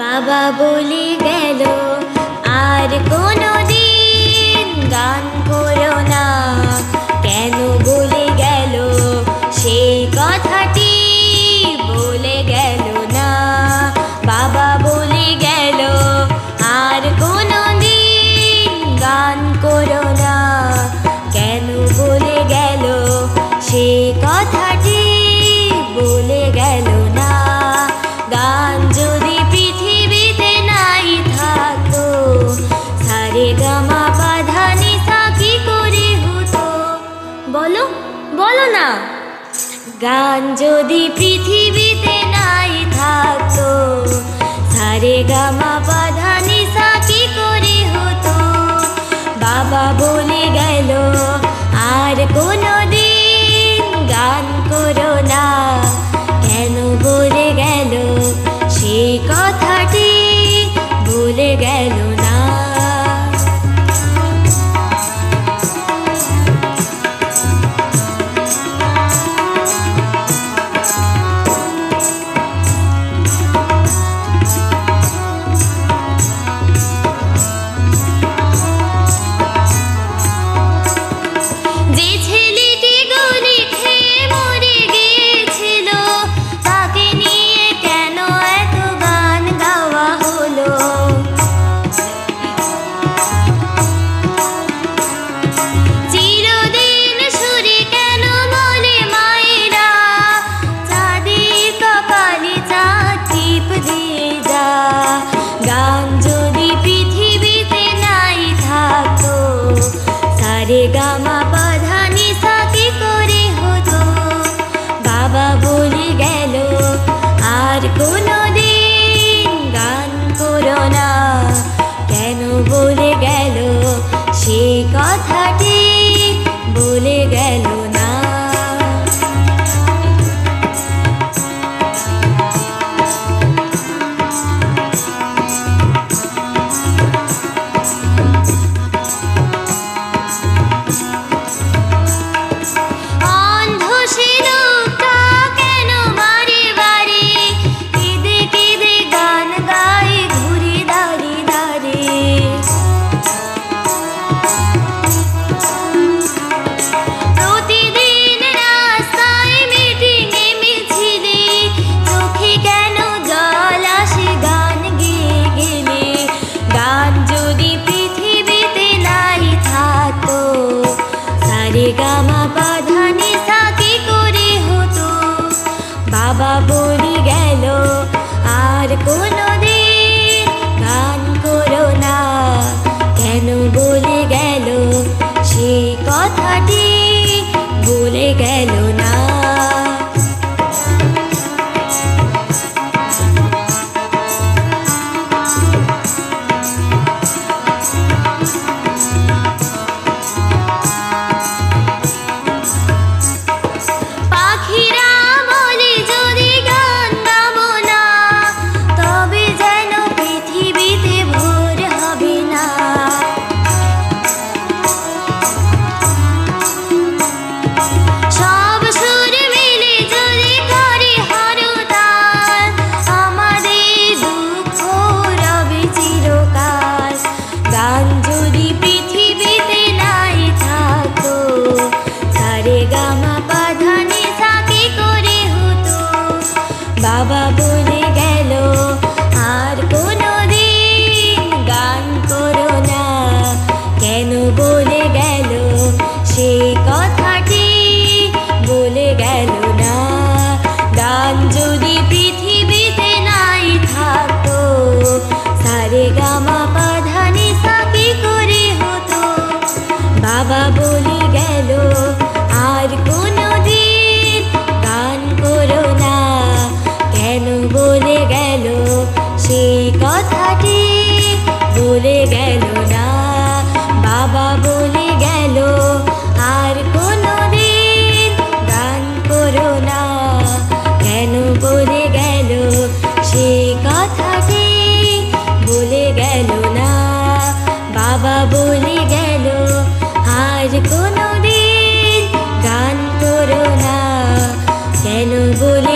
बाबा बोली गलो। বলো বলো না। গান যদি পৃথিবীতে নাই থাকতো সারে গামা Digama. Ba বাবা বলে গেল, আর কোনো দিন গান করো না। কেন বলে গেল, সে কথাটি বলে গেল না। গান যদি পৃথিবীতে নাই থাকতো, সারে গামা কেন বলে